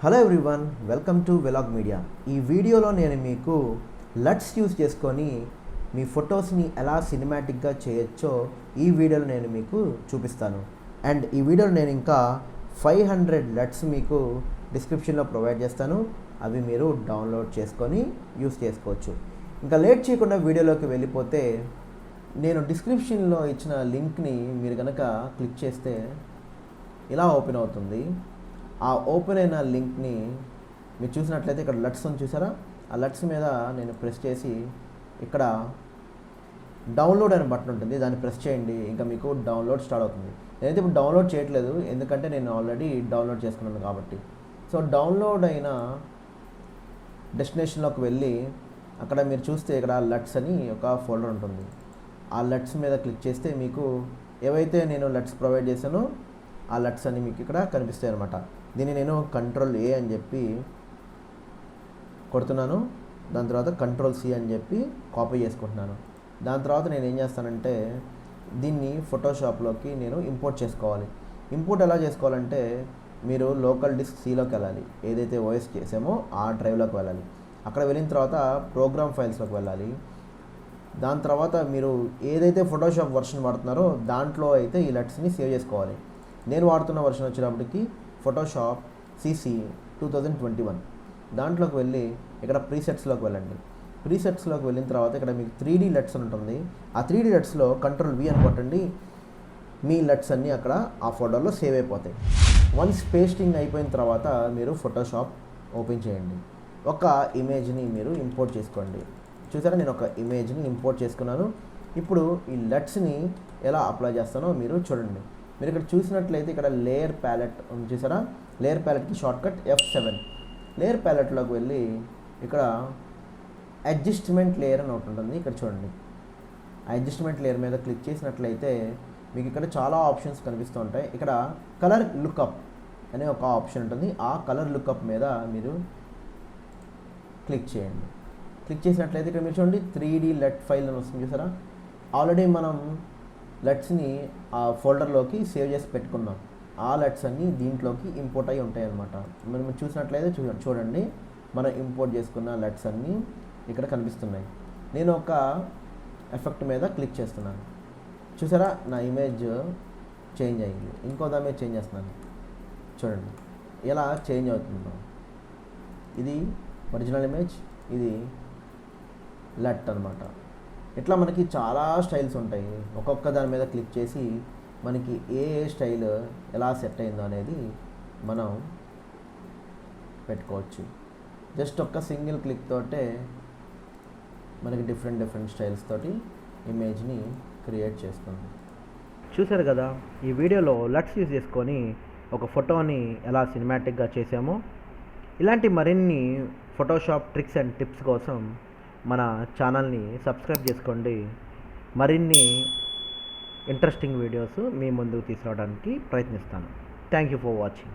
Hello everyone welcome to vlog media ఈ వీడియోలో నేను మీకు లట్స్ యూస్ చేసుకొని మీ ఫొటోస్ని ఎలా సినిమాటిక్గా చేయొచ్చో ఈ వీడియోలో నేను మీకు చూపిస్తాను. అండ్ ఈ వీడియోలో నేను ఇంకా ఫైవ్ హండ్రెడ్ లట్స్ మీకు డిస్క్రిప్షన్లో ప్రొవైడ్ చేస్తాను. అవి మీరు డౌన్లోడ్ చేసుకొని యూస్ చేసుకోవచ్చు. ఇంకా లేట్ చేయకుండా వీడియోలోకి వెళ్ళిపోతే నేను డిస్క్రిప్షన్లో ఇచ్చిన లింక్ని మీరు కనుక క్లిక్ చేస్తే ఇలా ఓపెన్ అవుతుంది. ఆ ఓపెన్ అయిన లింక్ని మీరు చూసినట్లయితే ఇక్కడ లట్స్ ఉంది చూసారా? ఆ లట్స్ మీద నేను ప్రెస్ చేసి ఇక్కడ డౌన్లోడ్ అనే బటన్ ఉంటుంది. దాన్ని ప్రెస్ చేయండి. ఇంకా మీకు డౌన్లోడ్ స్టార్ట్ అవుతుంది. నేనైతే ఇప్పుడు డౌన్లోడ్ చేయట్లేదు. ఎందుకంటే నేను ఆల్రెడీ డౌన్లోడ్ చేసుకున్నాను కాబట్టి. సో డౌన్లోడ్ అయిన డెస్టినేషన్లోకి వెళ్ళి అక్కడ మీరు చూస్తే ఇక్కడ లట్స్ అని ఒక ఫోల్డర్ ఉంటుంది. ఆ లట్స్ మీద క్లిక్ చేస్తే మీకు ఏవైతే నేను లట్స్ ప్రొవైడ్ చేశానో ఆ లట్స్ అని మీకు ఇక్కడ కనిపిస్తాయి అనమాట దీన్ని నేను కంట్రోల్ ఏ అని చెప్పి కొడుతున్నాను. దాని తర్వాత కంట్రోల్ సి అని చెప్పి కాపీ చేసుకుంటున్నాను. దాని తర్వాత నేను ఏం చేస్తానంటే దీన్ని ఫోటోషాప్లోకి నేను ఇంపోర్ట్ చేసుకోవాలి. ఇంపోర్ట్ ఎలా చేసుకోవాలంటే మీరు లోకల్ డిస్క్ సిలోకి వెళ్ళాలి. ఏదైతే ఓఎస్ చేసామో ఆ డ్రైవ్లోకి వెళ్ళాలి. అక్కడ వెళ్ళిన తర్వాత ప్రోగ్రామ్ ఫైల్స్లోకి వెళ్ళాలి. దాని తర్వాత మీరు ఏదైతే ఫోటోషాప్ వర్షన్ వాడుతున్నారో దాంట్లో అయితే ఈ లెట్స్ని సేవ్ చేసుకోవాలి. నేను వాడుతున్న వర్షన్ వచ్చేటప్పటికి Photoshop CC two thousand twenty one దాంట్లోకి వెళ్ళి ఇక్కడ ప్రీసెట్స్లోకి వెళ్ళండి. ప్రీసెట్స్లోకి వెళ్ళిన తర్వాత ఇక్కడ మీకు త్రీ డీ లెట్స్ అని ఉంటుంది. ఆ త్రీ డీ లెట్స్లో కంట్రోల్ వి అని కొట్టండి. మీ లెట్స్ అన్నీ అక్కడ ఆ ఫోటోలో సేవ్ అయిపోతాయి. వన్స్ పేస్టింగ్ అయిపోయిన తర్వాత మీరు ఫోటోషాప్ ఓపెన్ చేయండి. ఒక ఇమేజ్ని మీరు ఇంపోర్ట్ చేసుకోండి. చూసారా? నేను ఒక ఇమేజ్ని ఇంపోర్ట్ చేసుకున్నాను. ఇప్పుడు ఈ లెట్స్ని ఎలా అప్లై చేస్తానో మీరు చూడండి. మీరు ఇక్కడ చూసినట్లయితే ఇక్కడ లేయర్ ప్యాలెట్ ఉంది చూసారా? లేయర్ ప్యాలెట్కి shortcut F seven layer ప్యాలెట్లోకి వెళ్ళి ఇక్కడ అడ్జస్ట్మెంట్ లేయర్ అని ఒకటి ఉంటుంది. ఇక్కడ చూడండి. అడ్జస్ట్మెంట్ లేయర్ మీద క్లిక్ చేసినట్లయితే మీకు ఇక్కడ చాలా ఆప్షన్స్ కనిపిస్తూ ఉంటాయి. ఇక్కడ కలర్ లుక్అప్ అనే ఒక ఆప్షన్ ఉంటుంది. ఆ కలర్ లుక్అప్ మీద మీరు క్లిక్ చేయండి. క్లిక్ చేసినట్లయితే ఇక్కడ మీరు చూడండి త్రీ డీ లెట్ ఫైల్ అని వస్తుంది చూసారా? ఆల్రెడీ మనం లెట్స్ని ఆ ఫోల్డర్లోకి సేవ్ చేసి పెట్టుకున్నాం. ఆ లెట్స్ అన్నీ దీంట్లోకి ఇంపోర్ట్ అయి ఉంటాయి అనమాట మనం చూసినట్లయితే చూ చూడండి. మనం ఇంపోర్ట్ చేసుకున్న లెట్స్ అన్నీ ఇక్కడ కనిపిస్తున్నాయి. నేను ఒక ఎఫెక్ట్ మీద క్లిక్ చేస్తున్నాను. చూసారా? నా ఇమేజ్ చేంజ్ అయ్యింది ఇంకో దాని మీద చేంజ్ చేస్తున్నాను. చూడండి. ఎలా చేంజ్ అవుతుందో. ఇది ఒరిజినల్ ఇమేజ్. ఇది లెట్ అనమాట ఇట్లా మనకి చాలా స్టైల్స్ ఉంటాయి. ఒక్కొక్క దాని మీద క్లిక్ చేసి మనకి ఏ ఏ స్టైల్ ఎలా సెట్ అయిందో అనేది మనం పెట్టుకోవచ్చు. జస్ట్ ఒక్క సింగిల్ క్లిక్ తోటే మనకి డిఫరెంట్ డిఫరెంట్ స్టైల్స్ తోటి ఇమేజ్ని క్రియేట్ చేస్తుంది. చూశారు కదా ఈ వీడియోలో లట్స్ యూజ్ చేసుకొని ఒక ఫోటోని ఎలా సినిమాటిక్గా చేసామో ఇలాంటి మరిన్ని ఫోటోషాప్ ట్రిక్స్ అండ్ టిప్స్ కోసం మన ఛానల్ని సబ్స్క్రైబ్ చేసుకోండి. మరిన్ని ఇంట్రెస్టింగ్ వీడియోస్ మీ ముందుకు తీసుకురావడానికి ప్రయత్నిస్తాను. Thank you for watching